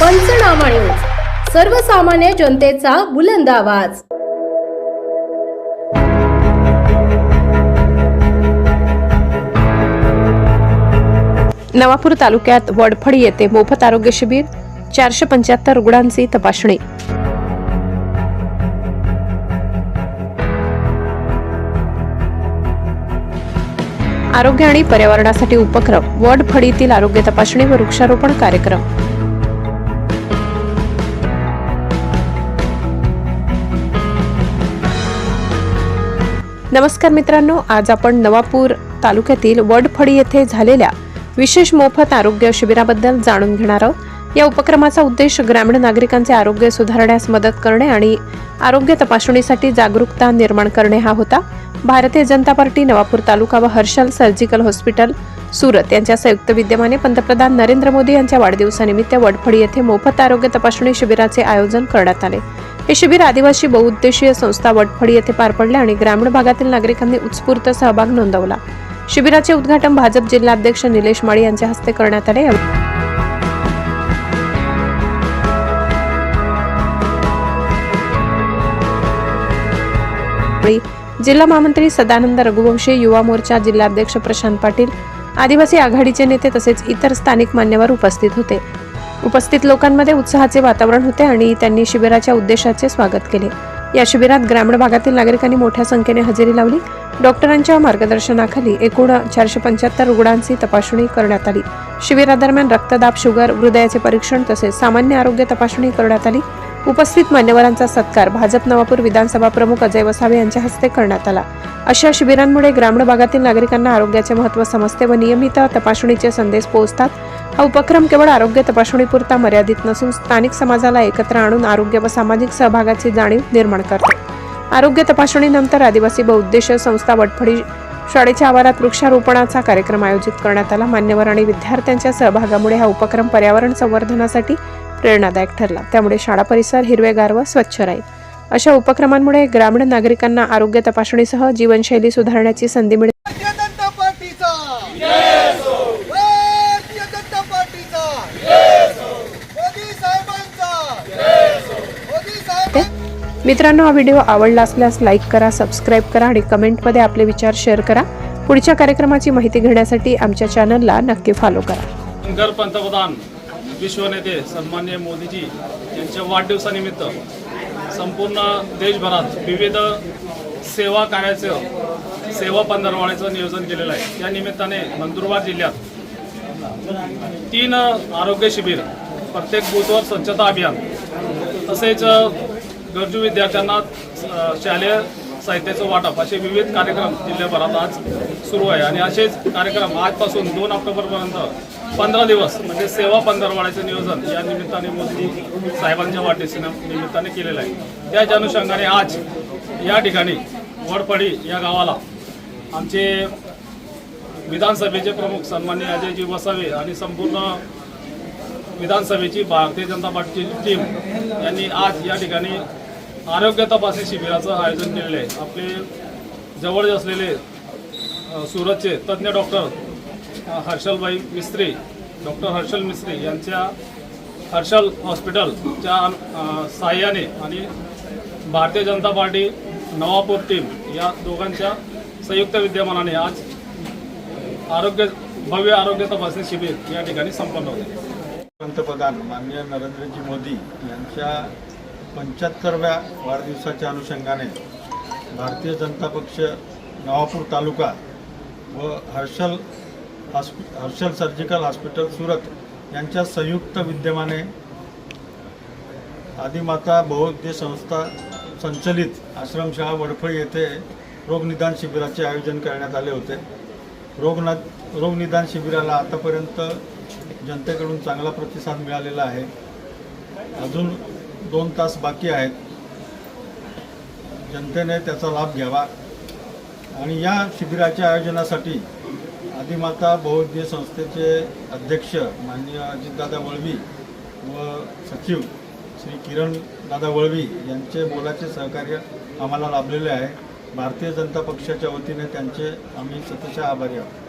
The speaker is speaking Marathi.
पंचनामा न्यूज. सर्वसामान्य जनतेचा बुलंद आवाज. नवापूर तालुक्यात वडफळी येथे मोफत आरोग्य शिबिर चारशे पंच्याहत्तर रुग्णांची तपासणी. आरोग्य आणि पर्यावरणासाठी उपक्रम वडफळीतील आरोग्य तपासणी व वृक्षारोपण कार्यक्रम. नमस्कार मित्रांनो आज आपण नवापूर तालुक्यातील वडफळी येथे झालेल्या विशेष मोफत आरोग्य शिबिराबद्दल जाणून घेणार आहोत. या उपक्रमाचा उद्देश ग्रामीण नागरिकांचे आरोग्य सुधारण्यास मदत करणे आणि आरोग्य तपासणीसाठी जागरूकता निर्माण करणे हा होता. भारतीय जनता पार्टी नवापूर तालुका व हर्षल सर्जिकल हॉस्पिटल सुरत यांच्या संयुक्त विद्यमाने पंतप्रधान नरेंद्र मोदी यांच्या वाढदिवसानिमित्त वडफळी येथे मोफत आरोग्य तपासणी शिबिराचे आयोजन करण्यात आले. हे शिबिर आदिवासी बहुउद्देशीय संस्था वटफडी येथे पार पडले आणि ग्रामीण भागातील नागरिकांनी उत्स्फूर्त सहभाग नोंदवला. शिबिराचे उद्घाटन भाजप जिल्हाध्यक्ष निलेश माळी यांच्या हस्ते करण्यात आले. जिल्हा महामंत्री सदानंद रघुवंशी युवा मोर्चा जिल्हाध्यक्ष प्रशांत पाटील आदिवासी आघाडीचे नेते तसेच इतर स्थानिक मान्यवर उपस्थित होते. उपस्थित लोकांमध्ये उत्साहाचे वातावरण होते आणि त्यांनी शिबिराच्या उद्देशाचे स्वागत केले. या शिबिरात ग्रामीण भागातील नागरिकांनी मोठ्या संख्येने हजेरी लावली. डॉक्टरांच्या मार्गदर्शनाखाली एकूण चारशे पंच्याहत्तर रुग्णांची तपासणी करण्यात आली. शिबिरादरम्यान रक्तदाब शुगर हृदयाचे परीक्षण तसेच सामान्य आरोग्य तपासणी करण्यात आली. उपस्थित मान्यवरांचा सत्कार भाजप नवापूर विधानसभा प्रमुख अजय वसावे यांच्या हस्ते करण्यात आला. अशा शिबिरांमुळे ग्रामीण भागातील नागरिकांना आरोग्याचे महत्त्व समजते व नियमित तपासणीचे संदेश पोहोचतात. हा उपक्रम केवळ आरोग्य तपासणीपुरता मर्यादित नसून स्थानिक समाजाला एकत्र आणून आरोग्य व सामाजिक सहभागाची जाणीव निर्माण करतो. आरोग्य तपासणीनंतर आदिवासी बहुउद्देशीय संस्था वटफळी शाळेच्या आवारात वृक्षारोपणाचा कार्यक्रम आयोजित करण्यात आला. मान्यवर आणि विद्यार्थ्यांच्या सहभागामुळे हा उपक्रम पर्यावरण संवर्धनासाठी प्रेरणादायक ठरला. त्यामुळे शाळा परिसर हिरवेगार व स्वच्छ राहील. अशा उपक्रमांमुळे ग्रामीण नागरिकांना आरोग्य तपासणीसह जीवनशैली सुधारण्याची संधी मिळते भारतीय जनता पार्टीचा भारतीय जनता पार्टीचा मोदी साहेबांचा मोदी साहेबांचा मित्रांनो हा व्हिडिओ आवडला असल्यास लाईक करा सबस्क्राईब करा आणि कमेंटमध्ये आपले विचार शेअर करा. पुढच्या कार्यक्रमाची माहिती घेण्यासाठी आमच्या चॅनलला नक्की फॉलो करा. शंकर पंतप्रधान विश्वनेते सन्मान्य मोदीजी यांच्या वाढदिवसानिमित्त संपूर्ण देशभरात विविध सेवा कार्याचं सेवा पंधरवाड्याचं नियोजन केलेलं आहे. त्या निमित्ताने नंदुरबार जिल्ह्यात तीन आरोग्य शिबिर प्रत्येक बूथवर स्वच्छता अभियान तसेच गरजू विद्यार्थ्यांना शालेय साहित्याचं वाटप असे विविध कार्यक्रम जिल्ह्याभरात आज सुरू आहे. आणि असेच कार्यक्रम आजपासून दोन ऑक्टोबरपर्यंत पंधरा दिवस म्हणजे सेवा पंधरवाड्याचं नियोजन या निमित्ताने मोदी साहेबांच्या वाढदिवसा निमित्ताने केलेलं आहे. त्याच अनुषंगाने आज या ठिकाणी वडपडी या गावाला आमचे विधानसभेचे प्रमुख सन्मान्य अजयजी वसावे आणि संपूर्ण विधानसभेची भारतीय जनता पार्टीची टीम यांनी आज या ठिकाणी आरोग्य तपासणी शिबिराचं आयोजन केलेलं आहे. आपले जवळ असलेले सुरतचे तज्ज्ञ डॉक्टर हर्षलबाई मिस्त्री डॉक्टर हर्षल मिस्त्री यांच्या हर्षल हॉस्पिटलच्या सहाय्याने आणि भारतीय जनता पार्टी नवापूर टीम या दोघांच्या संयुक्त विद्यमानाने आज आरोग्य भव्य आरोग्य तपासणी शिबिर या ठिकाणी संपन्न होते. पंतप्रधान माननीय नरेंद्रजी मोदी यांच्या पंच्याहत्तरव्या वाढदिवसाच्या अनुषंगाने भारतीय जनता पक्ष नवापूर तालुका व Harshal hospital Harshal surgical hospital Surat यांच्या संयुक्त विद्यमाने आदिमाता बहुउद्देश संस्था संचलित आश्रमशाळा वडफळी येथे रोगनिदान शिबिराचे आयोजन करण्यात आले होते. रोगना रोगनिदान शिबिराला आतापर्यंत जनतेकडून चांगला प्रतिसाद मिळालेला आहे. अजून दोन तास बाकी आहेत. जनतेने त्याचा लाभ घ्यावा. आणि या शिबिराच्या आयोजनासाठी आदिमाता बहुउद्देशीय संस्थेचे अध्यक्ष माननीय अजितदादा वळवी व सचिव श्री किरण दादा वळवी यांचे मोलाचे सहकार्य आम्हाला लाभलेले आहे. भारतीय जनता पक्षाच्या वतीने त्यांचे आम्ही सतशा आभारी आहोत.